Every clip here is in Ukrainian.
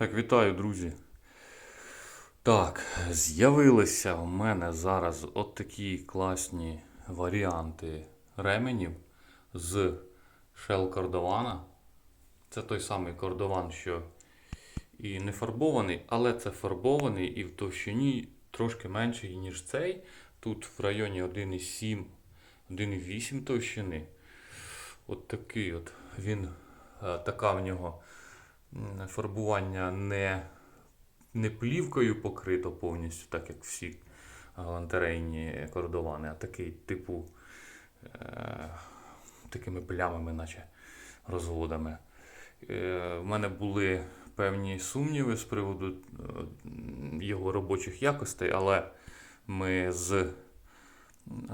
Так, вітаю, друзі. Так, з'явилися в мене зараз от такі класні варіанти ременів з Shell Кордована. Це той самий кордован, що і не фарбований, але це фарбований і в товщині трошки менший, ніж цей. Тут в районі 1,7, 1,8 товщини. От такий от він, е, така в нього фарбування не, не плівкою покрито повністю, так як всі галантерейні кордовани, а такий типу е, такими плямами, наче розводами. Е, в мене були певні сумніви з приводу е, його робочих якостей, але ми з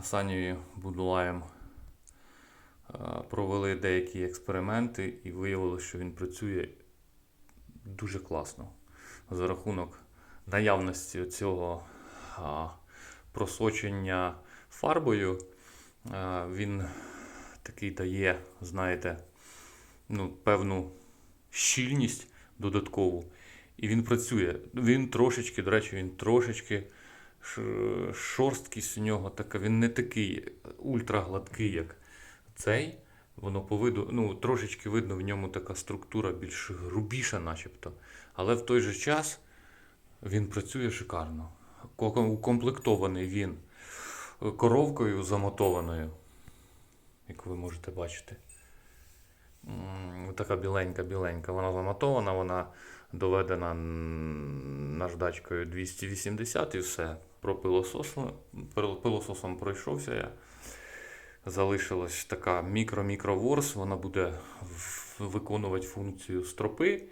Санєю Будулаєм е, провели деякі експерименти і виявилося, що він працює дуже класно. За рахунок наявності цього просочення фарбою, він такий дає, знаєте, ну, певну щільність додаткову. І він працює. Він трошечки, до речі, він трошечки шорсткість у нього така, він не такий ультрагладкий, як цей. Воно по виду, ну, трошечки видно в ньому така структура більш грубіша, начебто. Але в той же час він працює шикарно. Укомплектований він коровкою замотованою, як ви можете бачити. Така біленька-біленька. Вона замотована, вона доведена наждачкою 280 і все. Пропилососом, пилососом пройшовся я. Залишилась така мікро-мікро-ворс, вона буде виконувати функцію стропи.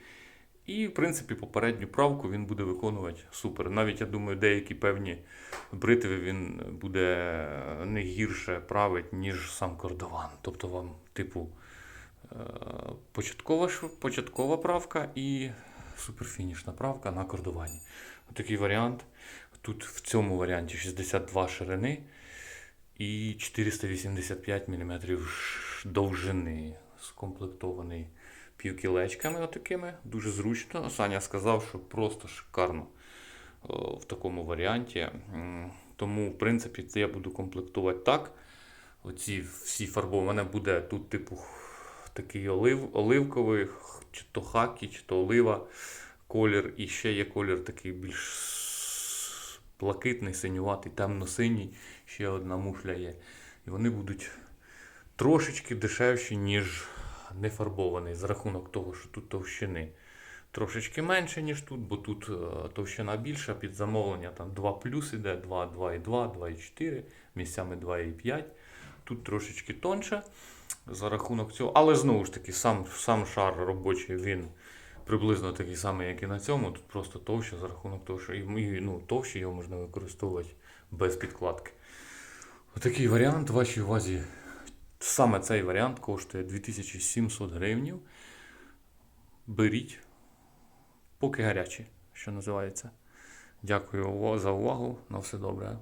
І, в принципі, попередню правку він буде виконувати супер. Навіть, я думаю, деякі певні бритви він буде не гірше править, ніж сам кордован. Тобто вам, типу, е, початкова, початкова правка і суперфінішна правка на кордовані. Такий варіант. Тут в цьому варіанті 62 ширини і 485 мм довжини. Скомплектований півкілечками отакими. Дуже зручно. Саня сказав, що просто шикарно в такому варіанті. Тому, в принципі, це я буду комплектувати так. Оці всі фарби. У мене буде тут, типу, такий олив, оливковий, чи то хакі, чи то олива колір. І ще є колір такий більш блакитний, синюватий, темно-синій. Ще одна мушля є. І вони будуть трошечки дешевші, ніж нефарбований, за рахунок того, що тут товщини трошечки менше, ніж тут, бо тут е, товщина більша, під замовлення там 2 плюс іде, 2, 2,2, 2,4, місцями 2,5. Тут трошечки тонше за рахунок цього. Але знову ж таки, сам, сам шар робочий він приблизно такий самий, як і на цьому. Тут просто товще за рахунок того, що і, ну, товще його можна використовувати без підкладки. Отакий варіант в вашій увазі. Саме цей варіант коштує 2700 гривень. Беріть, поки гарячі, що називається. Дякую за увагу. На все добре.